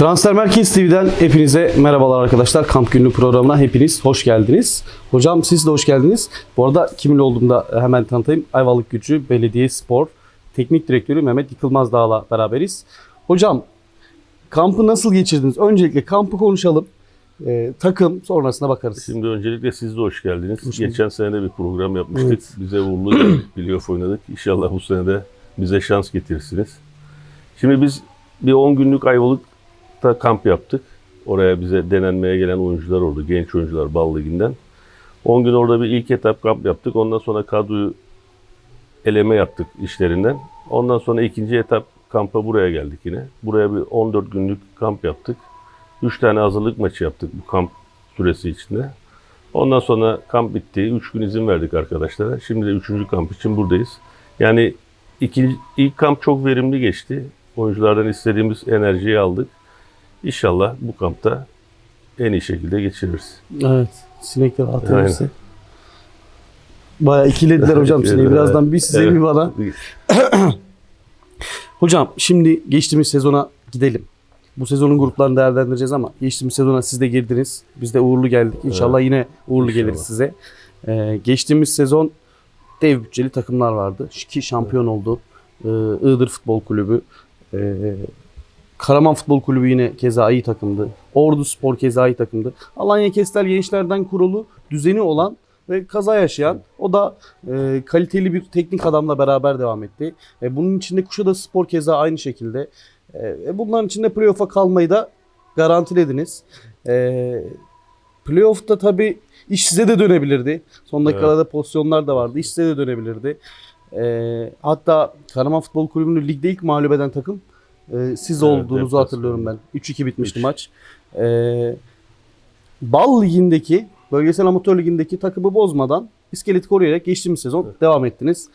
Transfer Merkez TV'den hepinize merhabalar arkadaşlar. Kamp günlük programına hepiniz hoş geldiniz. Hocam siz de hoş geldiniz. Bu arada kimin olduğumda hemen tanıtayım. Ayvalık Gücü Belediye Spor Teknik Direktörü Mehmet Yıkılmaz Dağ'la beraberiz. Hocam kampı nasıl geçirdiniz? Öncelikle kampı konuşalım. Ee, takım sonrasına bakarız. Şimdi öncelikle siz de hoş geldiniz. Hoş. Geçen sene de bir program yapmıştık. Evet. Bize uğurlu playoff oynadık. İnşallah bu sene de bize şans getirirsiniz. Şimdi biz bir 10 günlük Ayvalık'ta kamp yaptık. Oraya bize denenmeye gelen oyuncular oldu. Genç oyuncular Bal Ligi'nden. 10 gün orada bir ilk etap kamp yaptık. Ondan sonra kadroyu eleme yaptık işlerinden. Ondan sonra ikinci etap kampa buraya geldik yine. Buraya bir 14 günlük kamp yaptık. 3 tane hazırlık maçı yaptık bu kamp süresi içinde. Ondan sonra kamp bitti. 3 gün izin verdik arkadaşlara. Şimdi de 3. kamp için buradayız. Yani ikinci, ilk kamp çok verimli geçti. Oyunculardan istediğimiz enerjiyi aldık. İnşallah bu kampta en iyi şekilde geçiririz. Evet. Sinekler hepsi. Bayağı ikilediler hocam sineği. Evet. Birazdan bir size Evet. bir bana. Hocam şimdi geçtiğimiz sezona gidelim. Bu sezonun gruplarını değerlendireceğiz ama geçtiğimiz sezona siz de girdiniz. Biz de uğurlu geldik. İnşallah yine uğurlu İnşallah. geliriz size. Ee, geçtiğimiz sezon dev bütçeli takımlar vardı. Ki şampiyon oldu. Ee, Iğdır Futbol Kulübü. Ee, Karaman Futbol Kulübü yine keza iyi takımdı. Ordu Spor keza iyi takımdı. Alanya Kestel Gençlerden kurulu düzeni olan ve kaza yaşayan o da e, kaliteli bir teknik adamla beraber devam etti. E, bunun içinde Kuşadası Spor keza aynı şekilde. E, e, bunların içinde playoff'a kalmayı da garantilediniz. E, playoff'ta tabii iş size de dönebilirdi. Son dakikalarda pozisyonlar da vardı. İş size de dönebilirdi. E, hatta Karaman Futbol Kulübü'nü ligde ilk mağlup eden takım e, siz Evet, olduğunuzu hatırlıyorum ben. 3-2 bitmişti Üç. maç. E, Bal Ligi'ndeki, Bölgesel Amatör Ligi'ndeki takımı bozmadan iskeleti koruyarak geçtiğimiz sezon devam ettiniz.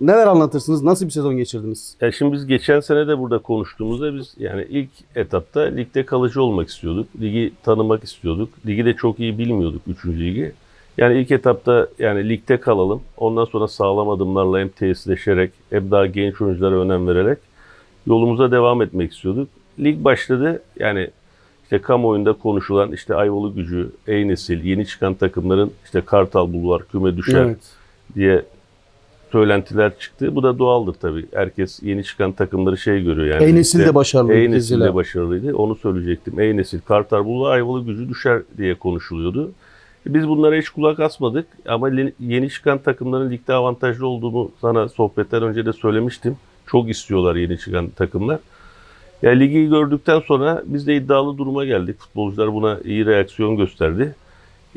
Neler anlatırsınız? Nasıl bir sezon geçirdiniz? Ya şimdi biz geçen sene de burada konuştuğumuzda biz yani ilk etapta ligde kalıcı olmak istiyorduk. Ligi tanımak istiyorduk. Ligi de çok iyi bilmiyorduk 3. ligi. Yani ilk etapta yani ligde kalalım. Ondan sonra sağlam adımlarla hem tesisleşerek hem daha genç oyunculara önem vererek yolumuza devam etmek istiyorduk. Lig başladı. Yani işte kamuoyunda konuşulan işte Ayvalık Gücü, Ey Nesil, yeni çıkan takımların işte Kartal Bulvar, küme düşer diye söylentiler çıktı. Bu da doğaldır tabii. Herkes yeni çıkan takımları şey görüyor yani. Ey Nesil İşte de başarılı. Ey Nesil diziler. de başarılıydı. Onu söyleyecektim. Ey Nesil, Kartal Bulvar, Ayvalı gücü düşer diye konuşuluyordu. Biz bunlara hiç kulak asmadık ama yeni çıkan takımların ligde avantajlı olduğunu sana sohbetten önce de söylemiştim. Çok istiyorlar yeni çıkan takımlar. Ya ligi gördükten sonra biz de iddialı duruma geldik. Futbolcular buna iyi reaksiyon gösterdi.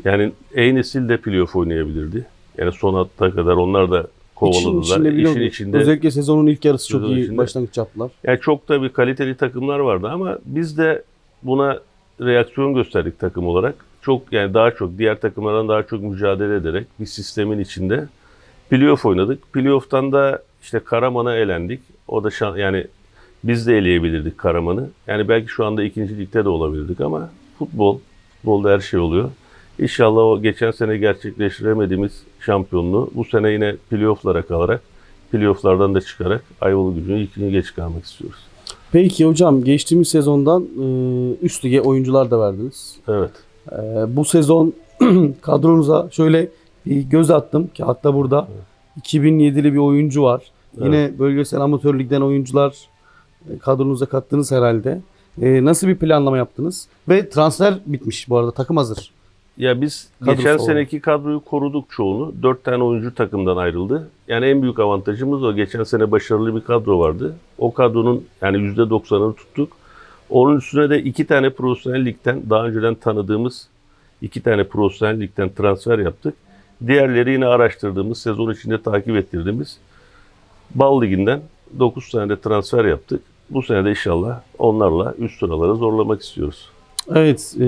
Yani Ey Nesil de playoff oynayabilirdi. Yani son hatta kadar onlar da kovaladılar. içinde İşin içinde Özellikle sezonun ilk yarısı çok iyi içinde. başlangıç yaptılar. yani çok da bir kaliteli takımlar vardı ama biz de buna reaksiyon gösterdik takım olarak. Çok yani daha çok diğer takımlardan daha çok mücadele ederek bir sistemin içinde playoff oynadık. Playoff'tan da işte Karaman'a elendik. O da şan, yani biz de eleyebilirdik Karaman'ı. Yani belki şu anda ikinci ligde de olabilirdik ama futbol, futbolda her şey oluyor. İnşallah o geçen sene gerçekleştiremediğimiz şampiyonluğu bu sene yine playoff'lara kalarak playoff'lardan da çıkarak Ayvalık gücünü lige çıkarmak istiyoruz. Peki hocam geçtiğimiz sezondan e, üst lige oyuncular da verdiniz. Evet. E, bu sezon kadronuza şöyle bir göz attım ki hatta burada 2007'li bir oyuncu var. Yine bölgesel amatör ligden oyuncular e, kadronuza kattınız herhalde. E, nasıl bir planlama yaptınız? Ve transfer bitmiş bu arada takım hazır. Ya biz Kadrosu geçen olarak. seneki kadroyu koruduk çoğunu. Dört tane oyuncu takımdan ayrıldı. Yani en büyük avantajımız o. Geçen sene başarılı bir kadro vardı. O kadronun yani %90'ını tuttuk. Onun üstüne de iki tane profesyonel ligden daha önceden tanıdığımız iki tane profesyonel ligden transfer yaptık. Diğerleri yine araştırdığımız, sezon içinde takip ettirdiğimiz Bal Ligi'nden 9 tane de transfer yaptık. Bu sene de inşallah onlarla üst sıraları zorlamak istiyoruz. Evet, e,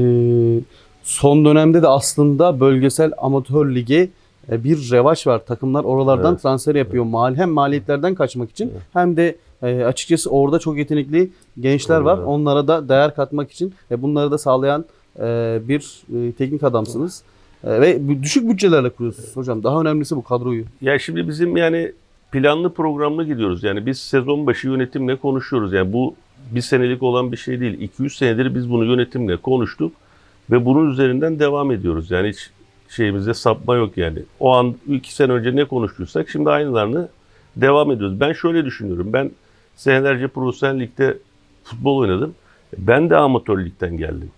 son dönemde de aslında bölgesel amatör lige e, bir revaç var. Takımlar oralardan Evet. transfer yapıyor. Mal hem maliyetlerden kaçmak için Evet. hem de e, açıkçası orada çok yetenekli gençler var. Evet. Onlara da değer katmak için ve bunları da sağlayan e, bir e, teknik adamsınız. E, ve bu düşük bütçelerle kuruyorsunuz hocam. Daha önemlisi bu kadroyu. Ya şimdi bizim yani planlı programlı gidiyoruz. Yani biz sezon başı yönetimle konuşuyoruz. Yani bu bir senelik olan bir şey değil. 2-3 senedir biz bunu yönetimle konuştuk ve bunun üzerinden devam ediyoruz. Yani hiç şeyimizde sapma yok yani. O an iki sene önce ne konuştuysak şimdi aynılarını devam ediyoruz. Ben şöyle düşünüyorum. Ben senelerce profesyonel ligde futbol oynadım. Ben de amatör ligden geldim.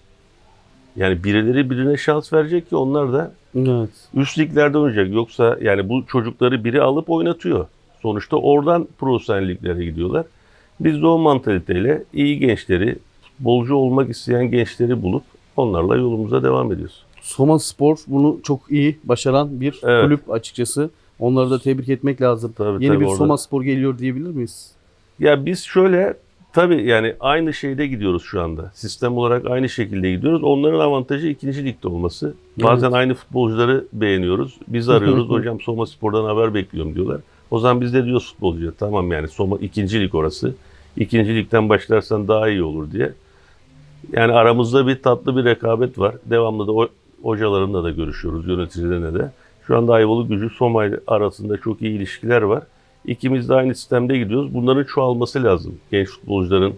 Yani birileri birine şans verecek ki onlar da Evet. üst liglerde oynayacak. Yoksa yani bu çocukları biri alıp oynatıyor. Sonuçta oradan profesyonel liglere gidiyorlar. Biz de o mantaliteyle iyi gençleri, futbolcu olmak isteyen gençleri bulup onlarla yolumuza devam ediyoruz. Soma Spor bunu çok iyi başaran bir Evet. kulüp açıkçası. Onları da tebrik etmek lazım. Tabii, Yeni tabii bir orada- Soma Spor geliyor diyebilir miyiz? Ya biz şöyle tabii yani aynı şeyde gidiyoruz şu anda. Sistem olarak aynı şekilde gidiyoruz. Onların avantajı ikinci ligde olması. Bazen Evet. aynı futbolcuları beğeniyoruz. Biz arıyoruz hocam Soma Spor'dan haber bekliyorum diyorlar. O zaman biz de diyoruz futbolcuya tamam yani Soma ikinci lig orası. İkinci ligden başlarsan daha iyi olur diye. Yani aramızda bir tatlı bir rekabet var. Devamlı da hocalarımla da görüşüyoruz, yöneticilerine de. Şu anda Ayvalık Gücü Soma arasında çok iyi ilişkiler var. İkimiz de aynı sistemde gidiyoruz. Bunların çoğalması lazım. Genç futbolcuların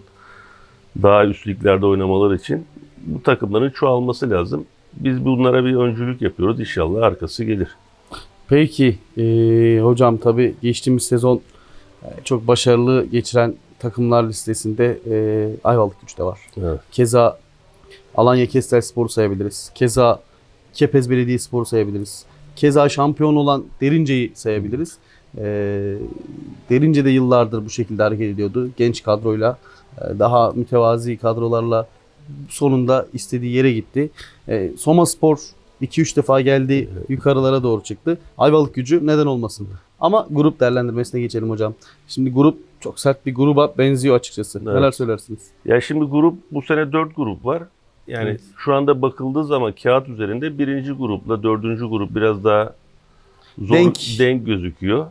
daha üst liglerde oynamaları için bu takımların çoğalması lazım. Biz bunlara bir öncülük yapıyoruz. İnşallah arkası gelir. Peki eee, hocam tabii geçtiğimiz sezon e, çok başarılı geçiren takımlar listesinde e, Ayvalık Güç de var. Evet. Keza Alanya Kestel Spor'u sayabiliriz. Keza Kepez Belediyespor'u sayabiliriz. Keza şampiyon olan Derince'yi sayabiliriz. Ee, Derince de yıllardır bu şekilde hareket ediyordu. Genç kadroyla, e, daha mütevazi kadrolarla sonunda istediği yere gitti. Ee, Soma Spor 2-3 defa geldi, yukarılara doğru çıktı. Ayvalık gücü neden olmasın? Ama grup değerlendirmesine geçelim hocam. Şimdi grup çok sert bir gruba benziyor açıkçası. Evet. Neler söylersiniz? Ya şimdi grup bu sene 4 grup var. Yani Evet. şu anda bakıldığı zaman kağıt üzerinde birinci grupla dördüncü grup biraz daha zor Denk. denk, gözüküyor.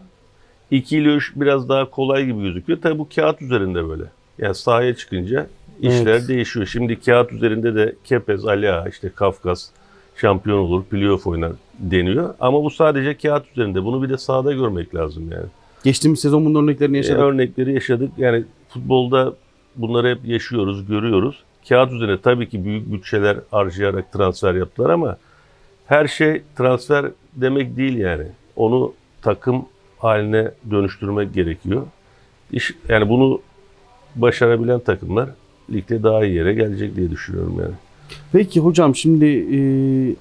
2 ile 3 biraz daha kolay gibi gözüküyor. Tabii bu kağıt üzerinde böyle. Yani sahaya çıkınca işler Evet. değişiyor. Şimdi kağıt üzerinde de Kepez, Ala, işte Kafkas şampiyon olur, playoff oynar deniyor. Ama bu sadece kağıt üzerinde. Bunu bir de sahada görmek lazım yani. Geçtiğimiz sezon bunun örneklerini E, yaşadık. örnekleri yaşadık. Yani futbolda bunları hep yaşıyoruz, görüyoruz. Kağıt üzerine tabii ki büyük bütçeler harcayarak transfer yaptılar ama her şey transfer demek değil yani. Onu takım haline dönüştürmek gerekiyor. İş, yani bunu başarabilen takımlar ligde daha iyi yere gelecek diye düşünüyorum yani. Peki hocam şimdi e,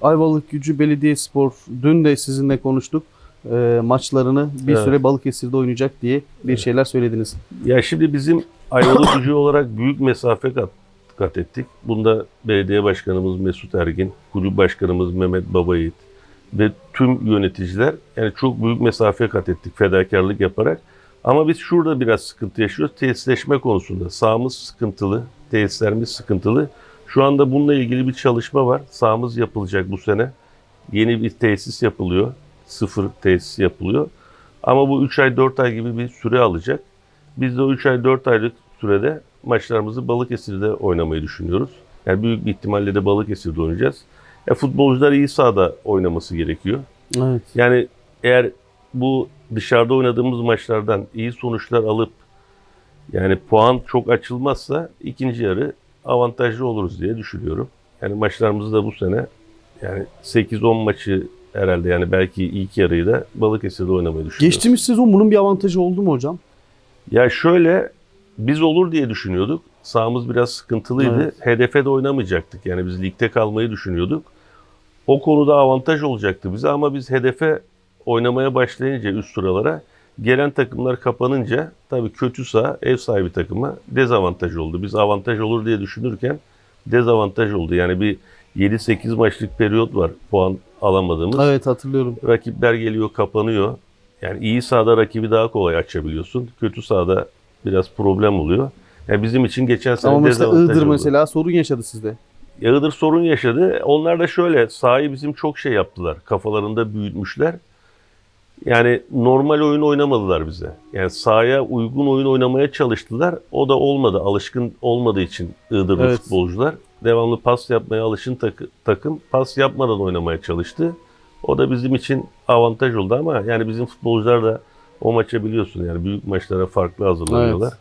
Ayvalık Gücü Belediyespor dün de sizinle konuştuk. E, maçlarını bir Evet. süre Balıkesir'de oynayacak diye bir şeyler söylediniz. Ya şimdi bizim Ayvalık gücü olarak büyük mesafe kat, kat ettik. Bunda belediye başkanımız Mesut Ergin, kulüp başkanımız Mehmet Babayiğit ve tüm yöneticiler yani çok büyük mesafe kat ettik fedakarlık yaparak. Ama biz şurada biraz sıkıntı yaşıyoruz. Tesisleşme konusunda. Sahamız sıkıntılı, tesislerimiz sıkıntılı. Şu anda bununla ilgili bir çalışma var. Sahamız yapılacak bu sene. Yeni bir tesis yapılıyor. Sıfır tesis yapılıyor. Ama bu 3 ay 4 ay gibi bir süre alacak. Biz de o 3 ay 4 aylık sürede maçlarımızı Balıkesir'de oynamayı düşünüyoruz. Yani büyük bir ihtimalle de Balıkesir'de oynayacağız. E, futbolcular iyi sahada oynaması gerekiyor. Evet. Yani eğer bu dışarıda oynadığımız maçlardan iyi sonuçlar alıp yani puan çok açılmazsa ikinci yarı avantajlı oluruz diye düşünüyorum. Yani maçlarımızı da bu sene yani 8-10 maçı herhalde yani belki ilk yarıyı da Balıkesir'de oynamayı düşünüyoruz. Geçtiğimiz sezon bunun bir avantajı oldu mu hocam? Ya şöyle biz olur diye düşünüyorduk. Sahamız biraz sıkıntılıydı. Evet. Hedefe de oynamayacaktık. Yani biz ligde kalmayı düşünüyorduk. O konuda avantaj olacaktı bize ama biz hedefe oynamaya başlayınca üst sıralara gelen takımlar kapanınca tabii kötü saha ev sahibi takıma dezavantaj oldu. Biz avantaj olur diye düşünürken dezavantaj oldu. Yani bir 7-8 maçlık periyot var puan alamadığımız. Evet hatırlıyorum. Rakipler geliyor, kapanıyor. Yani iyi sahada rakibi daha kolay açabiliyorsun. Kötü sahada biraz problem oluyor. Yani bizim için geçen sene Ama mesela Iğdır oldu. mesela sorun yaşadı sizde. Iğdır sorun yaşadı. Onlar da şöyle sahayı bizim çok şey yaptılar. Kafalarında büyütmüşler. Yani normal oyun oynamadılar bize. Yani sahaya uygun oyun oynamaya çalıştılar. O da olmadı. Alışkın olmadığı için Iğdırlı Evet. futbolcular devamlı pas yapmaya alışın takı- takım pas yapmadan oynamaya çalıştı. O da bizim için avantaj oldu ama yani bizim futbolcular da O maça biliyorsun yani büyük maçlara farklı hazırlanıyorlar. Evet.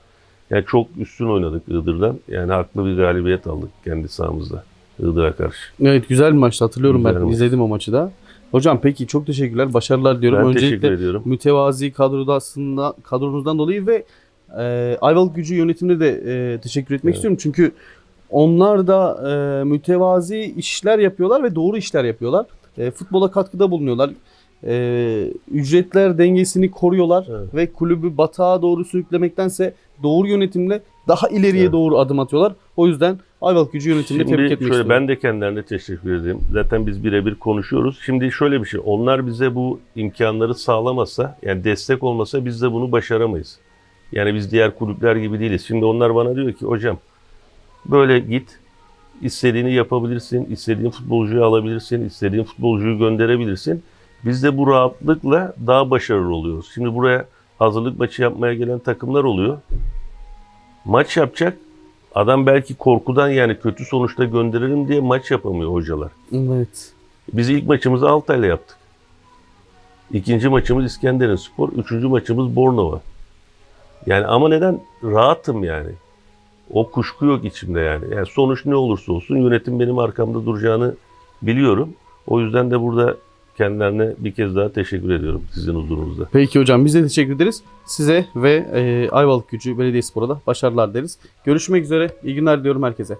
Yani çok üstün oynadık Iğdır'dan. Yani haklı bir galibiyet aldık kendi sahamızda Iğdır'a karşı. Evet güzel bir maçtı hatırlıyorum Güzel ben. maç. izledim o maçı da. Hocam peki çok teşekkürler. Başarılar diyorum. Ben Öncelikle teşekkür ediyorum. mütevazi kadrodasında kadronuzdan dolayı ve e, Ayvalık Gücü yönetimine de e, teşekkür etmek Evet. istiyorum. Çünkü onlar da e, mütevazi işler yapıyorlar ve doğru işler yapıyorlar. E, futbola katkıda bulunuyorlar. E, ücretler dengesini koruyorlar Evet. ve kulübü batağa doğru sürüklemektense doğru yönetimle daha ileriye Evet. doğru adım atıyorlar. O yüzden Ayvalık Gücü yönetimini Şimdi tebrik etmek şöyle istiyorum. ben de kendilerine teşekkür ederim. Zaten biz birebir konuşuyoruz. Şimdi şöyle bir şey. Onlar bize bu imkanları sağlamasa, yani destek olmasa biz de bunu başaramayız. Yani biz diğer kulüpler gibi değiliz. Şimdi onlar bana diyor ki hocam böyle git istediğini yapabilirsin, istediğin futbolcuyu alabilirsin, istediğin futbolcuyu gönderebilirsin. Biz de bu rahatlıkla daha başarılı oluyoruz. Şimdi buraya hazırlık maçı yapmaya gelen takımlar oluyor. Maç yapacak. Adam belki korkudan yani kötü sonuçta gönderirim diye maç yapamıyor hocalar. Evet. Biz ilk maçımızı Altay'la yaptık. İkinci maçımız İskenderun Spor. Üçüncü maçımız Bornova. Yani ama neden? Rahatım yani. O kuşku yok içimde yani. Yani sonuç ne olursa olsun yönetim benim arkamda duracağını biliyorum. O yüzden de burada kendilerine bir kez daha teşekkür ediyorum sizin huzurunuzda. Peki hocam biz de teşekkür ederiz. Size ve e, Ayvalık Gücü Belediyespor'a da başarılar deriz. Görüşmek üzere. İyi günler diliyorum herkese.